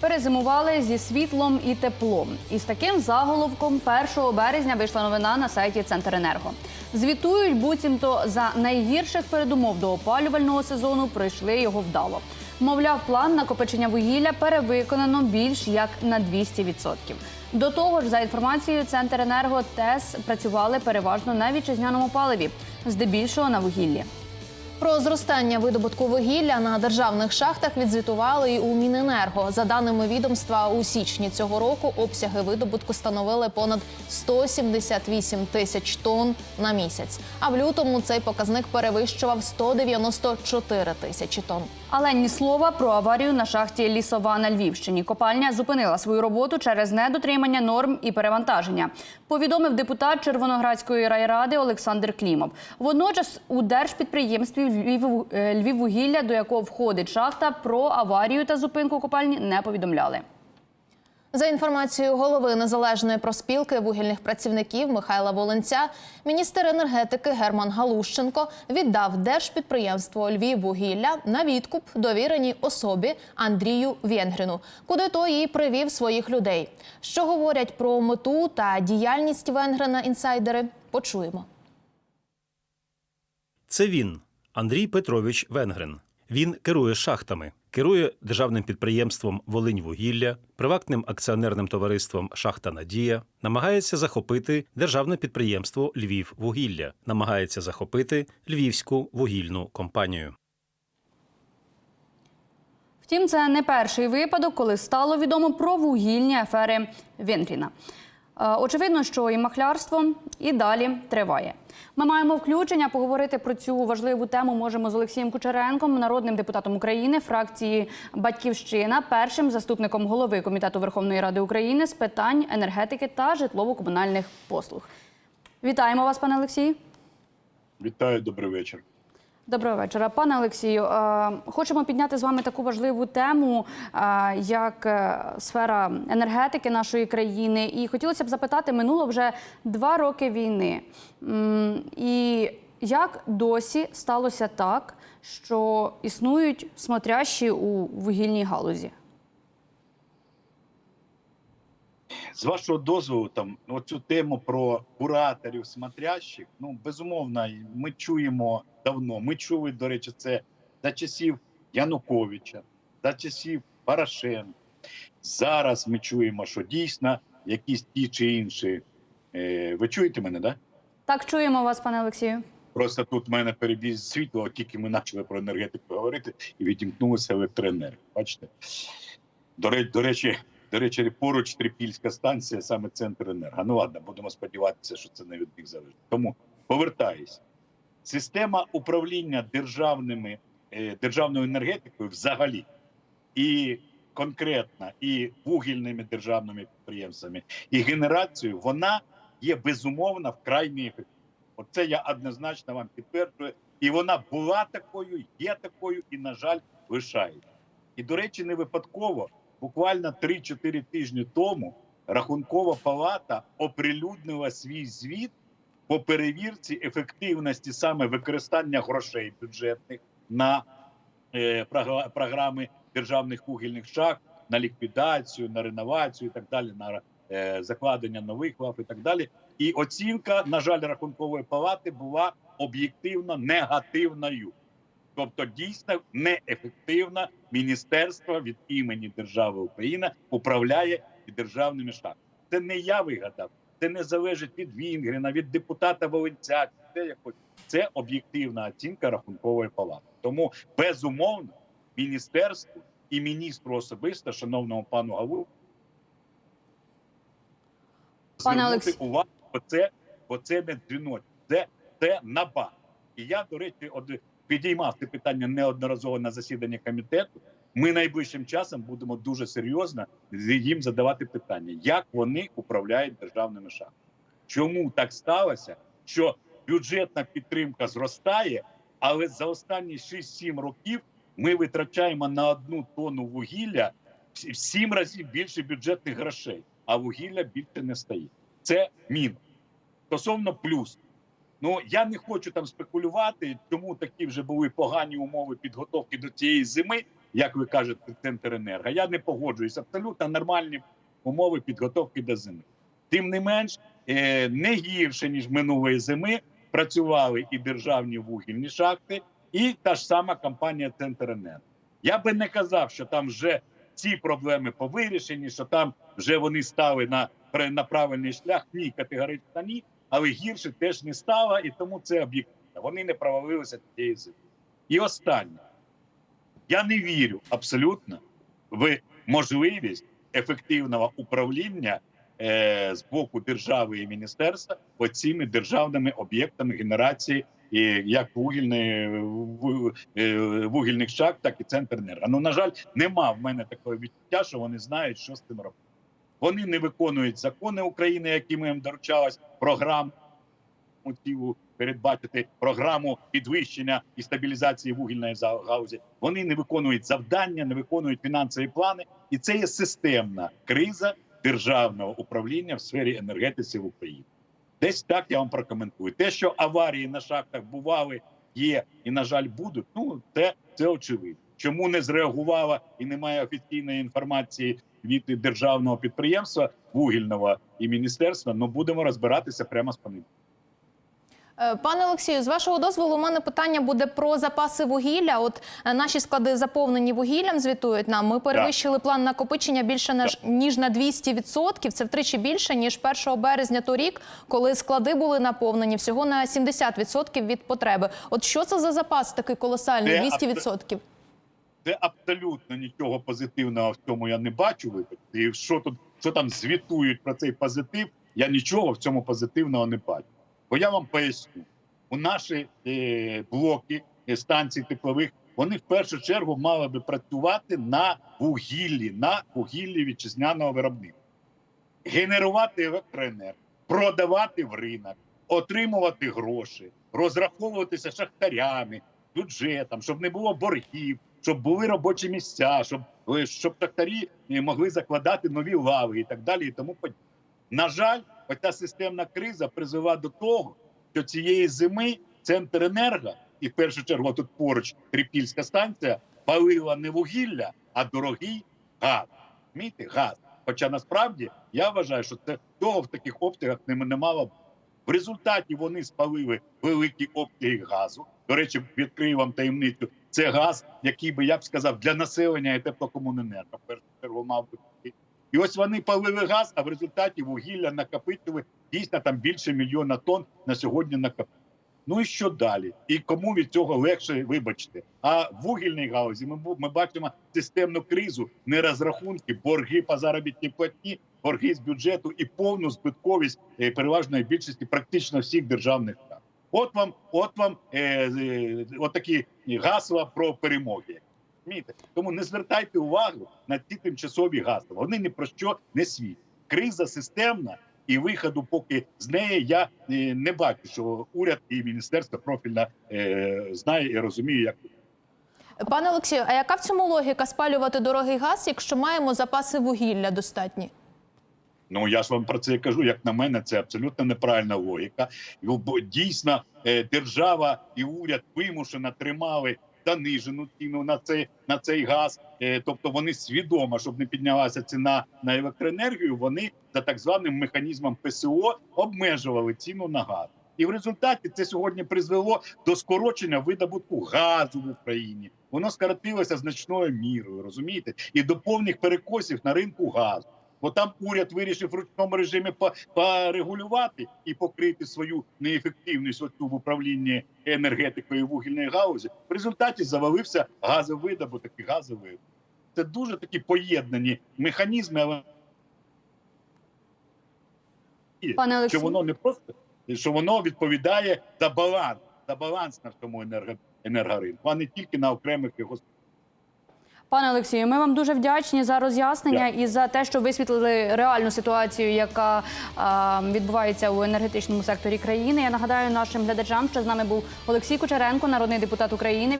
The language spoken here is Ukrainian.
Перезимували зі світлом і теплом. І з таким заголовком 1 березня вийшла новина на сайті Центренерго. Звітують, буцімто за найгірших передумов до опалювального сезону пройшли його вдало. Мовляв, план накопичення вугілля перевиконано більш як на 200%. До того ж, за інформацією Центренерго, ТЕС працювали переважно на вітчизняному паливі, здебільшого на вугіллі. Про зростання видобутку вугілля на державних шахтах відзвітували і у Міненерго. За даними відомства, у січні цього року обсяги видобутку становили понад 178 тисяч тонн на місяць. А в лютому цей показник перевищував 194 тисячі тонн. Але ні слова про аварію на шахті Лісова на Львівщині. Копальня зупинила свою роботу через недотримання норм і перевантаження. Повідомив депутат Червоноградської райради Олександр Клімов. Водночас у держпідприємстві Львів, е, Львіввугілля, до якого входить шахта, про аварію та зупинку копальні не повідомляли. За інформацією голови незалежної проспілки вугільних працівників Михайла Волинця, міністр енергетики Герман Галущенко віддав держпідприємство Львіввугілля на відкуп довіреній особі Андрію Венгрину, куди той і привів своїх людей. Що говорять про мету та діяльність Венгрина інсайдери? Почуємо. Це він, Андрій Петрович Венгрин. Він керує шахтами, керує державним підприємством Волиньвугілля, приватним акціонерним товариством Шахта Надія, намагається захопити державне підприємство Львіввугілля, намагається захопити Львівську вугільну компанію. Втім, це не перший випадок, коли стало відомо про вугільні афери Венгріна. Е, Очевидно, що і махлярство і далі триває. Ми маємо включення поговорити про цю важливу тему. Можемо з Олексієм Кучеренком, народним депутатом України, фракції Батьківщина, першим заступником голови комітету Верховної Ради України з питань енергетики та житлово-комунальних послуг. Вітаємо вас, пане Олексію. Вітаю, добрий вечір. Доброго вечора, пане Олексію. е, Хочемо підняти з вами таку важливу тему, е, як е, сфера енергетики нашої країни. І хотілося б запитати, минуло вже два роки війни. І як досі сталося так, що існують смотрящі у вугільній галузі? З вашого дозволу, там оцю тему про кураторів, смотрящих, ну безумовно, ми чуємо давно. Ми чули, до речі, це за часів Януковича, за часів Порошенка. Зараз ми чуємо, що дійсно якісь ті чи інші. Е, ви чуєте мене, да? Так, чуємо вас, пане Олексію. Просто тут в мене перебіз світло, тільки ми почали про енергетику говорити і відімкнулася електроенергія. Бачите? До речі, до речі, до речі, поруч Трипільська станція, саме центр енерго. Ну ладно, будемо сподіватися, що це не від них залежить. Тому повертаюсь. Система управління державними, е, державною енергетикою взагалі і конкретно і вугільними державними підприємствами, і генерацією, вона є безумовно вкрай неефективною. Оце я однозначно вам підтверджую. І вона була такою, є такою, і, на жаль, лишається. І, до речі, не випадково, буквально 3-4 тижні тому Рахункова палата оприлюднила свій звіт по перевірці ефективності саме використання грошей бюджетних на е, програми державних вугільних шахт, на ліквідацію, на реновацію і так далі, на е, закладення нових лав і так далі. І оцінка, на жаль, рахункової палати була об'єктивно негативною. Тобто, дійсно неефективно міністерство від імені держави Україна управляє державними шахтами. Це не я вигадав, це не залежить від Вінгрина, від депутата Волинця. Це це об'єктивна оцінка рахункової палати. Тому безумовно міністерству і міністру особисто, шановному пану Гаву, Пане звернути увагу, бо це, бо це не дзвіночок, це, це наба. І я, до речі, од, підіймав це питання неодноразово на засіданні комітету. Ми найближчим часом будемо дуже серйозно їм задавати питання, як вони управляють державними шахтами. Чому так сталося, що бюджетна підтримка зростає, але за останні 6-7 років ми витрачаємо на одну тонну вугілля в 7 разів більше бюджетних грошей, а вугілля більше не стає. Це мінус. Стосовно плюс. Ну я не хочу там спекулювати, чому такі вже були погані умови підготовки до цієї зими. як ви кажете, Центренерго. Я не погоджуюсь. Абсолютно нормальні умови підготовки до зими. Тим не менш, е, не гірше ніж минулої зими працювали і державні вугільні шахти, і та ж сама компанія Центренерго. Я би не казав, що там вже ці проблеми повирішені, що там вже вони стали на, на правильний шлях. Ні, категорично ні, але гірше теж не стало, і тому це об'єктивно. Вони не провалилися цієї зими. І останнє. Я не вірю абсолютно в можливість ефективного управління е, з боку держави і міністерства оціми державними об'єктами генерації і як вугільної ву- е, вугільних шахт, так і центренерго. Ну на жаль, нема в мене такого відчуття, що вони знають, що з цим робити. Вони не виконують закони України, якими їм доручалась програма цілу передбачити програму підвищення і стабілізації вугільної за- галузі. Вони не виконують завдання, не виконують фінансові плани, і це є системна криза державного управління в сфері енергетиці в Україні. Десь так я вам прокоментую. Те, що аварії на шахтах бували, є і, на жаль, будуть. Ну це, це очевидно. Чому не зреагувала і немає офіційної інформації від державного підприємства вугільного і міністерства? Ну будемо розбиратися прямо з понеділка. Е, Пане Олексію, з вашого дозволу, у мене питання буде про запаси вугілля. От е, наші склади заповнені вугіллям, звітують нам. Ми перевищили план накопичення більше на ніж на 200%. Це втричі більше ніж 1 березня торік, коли склади були наповнені всього на 70% від потреби. От що це за запас такий колосальний? Це 200%? Це абсолютно нічого позитивного в цьому я не бачу. І що тут що там звітують про цей позитив? Я нічого в цьому позитивного не бачу. Бо я вам поясню, у наші е, блоки е, станцій теплових вони в першу чергу мали би працювати на вугіллі, на вугіллі вітчизняного виробництва, генерувати електроенергію, продавати в ринок, отримувати гроші, розраховуватися шахтарями, бюджетом, щоб не було боргів, щоб були робочі місця, щоб, е, щоб шахтарі е, могли закладати нові лави і так далі. І тому. На жаль, оця системна криза призвела до того, що цієї зими Центренерго, і в першу чергу тут поруч Трипільська станція, палила не вугілля, а дорогий газ. Розумієте? газ. Хоча насправді я вважаю, що це того в таких обсягах не, не мало б. В результаті вони спалили великі обсяги газу. До речі, відкрию вам таємницю. Це газ, який би я б сказав для населення і теплокомуненерго. Першу мав бути. І ось вони палили газ, а в результаті вугілля накопичили дійсно там більше мільйона тонн на сьогодні накопичили. Ну і що далі? І кому від цього легше, вибачте. А в вугільній галузі ми, ми бачимо системну кризу, нерозрахунки, борги по заробітній платні, борги з бюджету і повну збитковість е, переважної більшості практично всіх державних. От вам, от вам е, е, от такі гасла про перемоги. Тому не звертайте увагу на ці тимчасові гасла. Вони ні про що не світять. Криза системна, і виходу, поки з неї я е, не бачу, що уряд і міністерство профільне е, знає і розуміє, як Пане Олексію, а яка в цьому логіка спалювати дорогий газ, якщо маємо запаси вугілля достатні? Ну я ж вам про це кажу. Як на мене, це абсолютно неправильна логіка. Бо Дійсно, е, держава і уряд вимушено тримали занижену ціну на цей на цей газ. Е, Тобто вони свідомо, щоб не піднялася ціна на електроенергію. Вони за так званим механізмом ПСО обмежували ціну на газ. І в результаті це сьогодні призвело до скорочення видобутку газу в Україні. Воно скоротилося значною мірою, розумієте, і до повних перекосів на ринку газу. Бо там уряд вирішив в ручному режимі порегулювати і покрити свою неефективність в управлінні енергетикою і вугільної галузі. В результаті завалився газовидобуток і газовий. Це дуже такі поєднані механізми, але Пане що воно не просто що воно відповідає за баланс, за баланс на всьому енерго, енергоринку, а не тільки на окремих його Пане Олексію, ми вам дуже вдячні за роз'яснення і за те, що висвітлили реальну ситуацію, яка а, відбувається у енергетичному секторі країни. Я нагадаю нашим глядачам, що з нами був Олексій Кучеренко, народний депутат України.